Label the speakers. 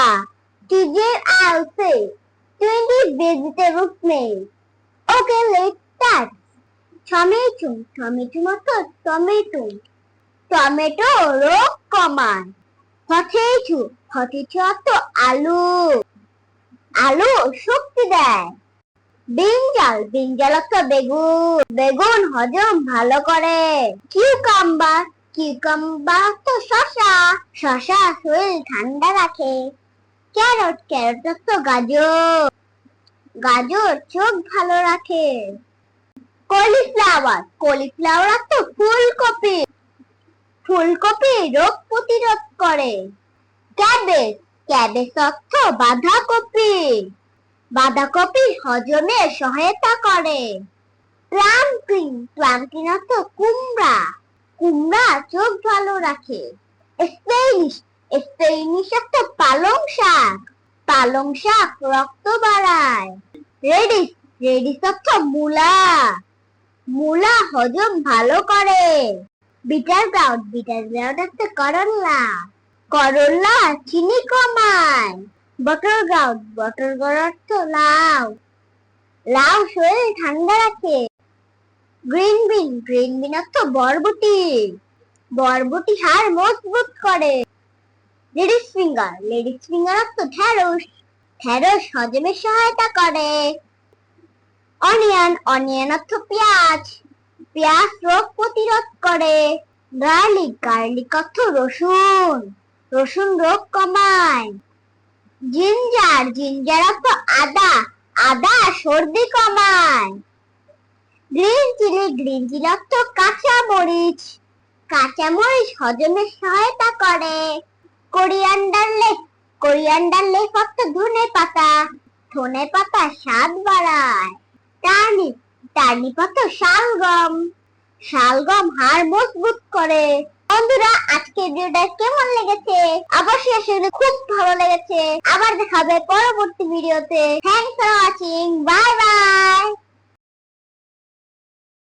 Speaker 1: Today I'll say 20 vegetables made. Okay, let's start. Tomato, tomato মতো tomato. Tomato রোগ কমায় potato potato অর্থ আলু। আলু শক্তি দেয়। বিঞ্জাল বিঞ্জাল অর্থ বেগুন। বেগুন হজম ভালো করে। কিউকাম্বার কিউকাম্বার তো শশা শশা শরীর ঠান্ডা রাখে। ক্যারট ক্যারট অর্থ গাজর। গাজর চোখ ভালো রাখে। কলিফ্লাওয়ার কলিফ্লাওয়ার অর্থ ফুলকপি। ফুলকপি রোগ প্রতিরোধ করে। ক্যাবেজ ক্যাবেজ অর্থ বাঁধাকপি। বাঁধাকপি হজমে সহায়তা করে। প্লামকিন প্লামকিন অর্থ কুমড়া। কুমড়া চোখ ভালো রাখে। স্পেনিশ স্পেনিশ অর্থ পালং শাক। পালং শাক রক্ত বাড়ায়। রেডিস রেডিস অর্থ মূলা। মূলা হজম ভালো করে। বিটার গ্রাউন্ড বিটার গ্রাউন্ড অর্থ করল্লা করল্লা চিনি কমায়। বটর গ্রাউন্ড বটর গ্রাউন্ড তো লাউ। লাউ শরীর ঠান্ডা রাখে। গ্রিন বিন গ্রিন বিন অর্থ বরবটি। বরবটি হাড় মজবুত করে। লেডিস ফিঙ্গার লেডিস ফিঙ্গার অর্থ ঢ্যাঁড়স ঢ্যাঁড়স হজমে সহায়তা করে। অনিয়ন অনিয়ন অর্থ পেঁয়াজ পেঁয়াজ রোগ প্রতিরোধ করে। গার্লিক গার্লিক অর্থ রসুন। রসুন রোগ কমায়। জিঞ্জার জিঞ্জার অর্থ আদা। আদা সর্দি কমায়। গ্রিন চিলি গ্রিন চিলি অর্থ কাঁচা মরিচ কাঁচা মরিচ হজমে সহায়তা করে। কোরিয়ান্ডার লেক কোরিয়ান্ডার লেক অর্থ ধনে পাতা ধনে পাতা স্বাদ বাড়ায়। টার্নিপ টার্নিপ অর্থ শালগম শালগম হাড় মজবুত করে। বন্ধুরা, আজকের ভিডিওটা কেমন লেগেছে? অবশ্যই আসলে খুব ভালো লেগেছে। আবার দেখাবে পরবর্তী ভিডিওতে। Thanks for watching